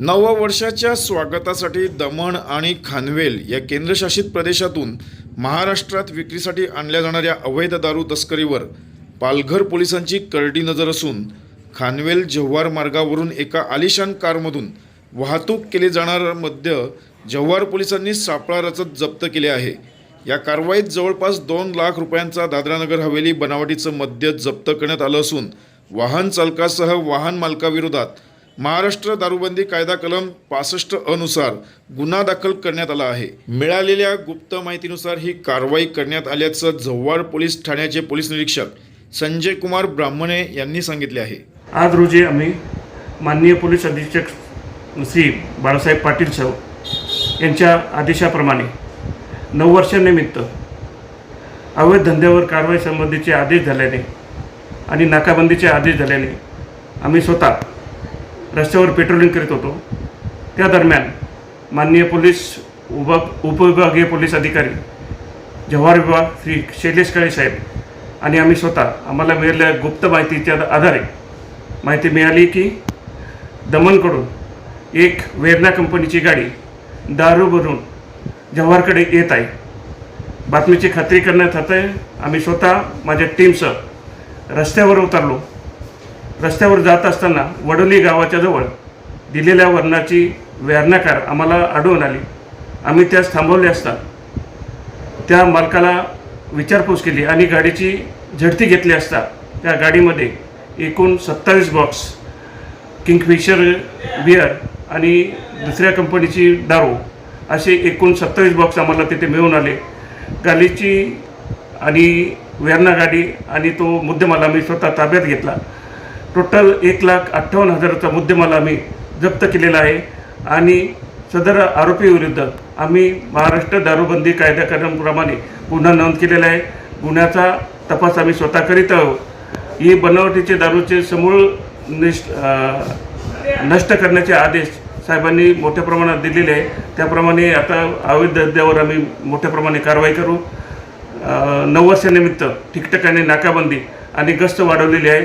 नववर्षाच्या स्वागतासाठी दमण आणि खानवेल या केंद्रशासित प्रदेशातून महाराष्ट्रात विक्रीसाठी आणल्या जाणाऱ्या अवैध दारू तस्करीवर पालघर पोलिसांची करडी नजर असून खानवेल जव्हार मार्गावरून एका आलिशान कारमधून वाहतूक केले जाणारं मद्य जव्हार पोलिसांनी सापळा रचत जप्त केले आहे. या कारवाईत जवळपास दोन लाख रुपयांचा दादरानगर हवेली बनावटीचं मद्य जप्त करण्यात आलं असून वाहन चालकासह वाहन मालकाविरोधात महाराष्ट्र दारूबंदी कायदा कलम पासष्ट अनुसार गुन्हा दाखल करण्यात आला आहे. मिळालेल्या गुप्त माहितीनुसार ही कारवाई करण्यात आल्याचं जव्हार पोलीस ठाण्याचे पोलीस निरीक्षक संजय कुमार ब्राह्मणे यांनी सांगितले आहे. आज रोजी आम्ही माननीय पोलीस अधीक्षक श्री बाळासाहेब पाटील साहेब यांच्या आदेशाप्रमाणे नववर्षानिमित्त अवैध धंद्यावर कारवाई संबंधीचे आदेश झाल्याने आणि नाकाबंदीचे आदेश झाल्याने आम्ही स्वतः रस्त्यावर पेट्रोलिंग करीत होतो. त्या दरम्यान माननीय पोलीस उप उपविभागीय पोलीस अधिकारी जव्हार विभाग श्री शैलेश काळे साहेब आणि आम्ही स्वतः आम्हाला मिळालेल्या गुप्त माहितीच्या आधारे माहिती मिळाली की दमणकडून एक वेदना कंपनीची गाडी दारू भरून जव्हारकडे येत आहे. बातमीची खात्री करण्यात आहे. आम्ही स्वतः माझ्या टीमसह रस्त्यावर उतरलो. रस्त्यावर जात असताना वडोली गावाच्या जवळ दिलेल्या वर्णाची वेरणाकार आम्हाला आढळून आली. आम्ही त्यास थांबवले असता त्या मालकाला विचारपूस केली आणि गाडीची झडती घेतली असता त्या गाडीमध्ये एकूण सत्तावीस बॉक्स किंगफिशर बियर आणि दुसऱ्या कंपनीची दारू असे एकूण सत्तावीस बॉक्स आम्हाला तिथे मिळून आले. गाडीची आणि वेरणा गाडी आणि तो मुद्देमाल आम्ही स्वतः ताब्यात घेतला. टोटल एक लाख अठ्ठावन्न हजाराचा मुद्देमाल आम्ही जप्त केलेला आहे. आणि सदर आरोपीविरुद्ध आम्ही महाराष्ट्र दारूबंदी कायद्याक्रमाप्रमाणे गुन्हा नोंद केलेला आहे. गुन्ह्याचा तपास आम्ही स्वतः करीत आहोत. ही बनावटीचे दारूचे समूळ निष्ठ नष्ट करण्याचे आदेश साहेबांनी मोठ्या प्रमाणात दिलेले आहे. त्याप्रमाणे आता अवैध धंद्यावर आम्ही मोठ्या प्रमाणे कारवाई करू. नववर्षानिमित्त ठिकठिकाणी नाकाबंदी आणि गस्त वाढवलेली आहे.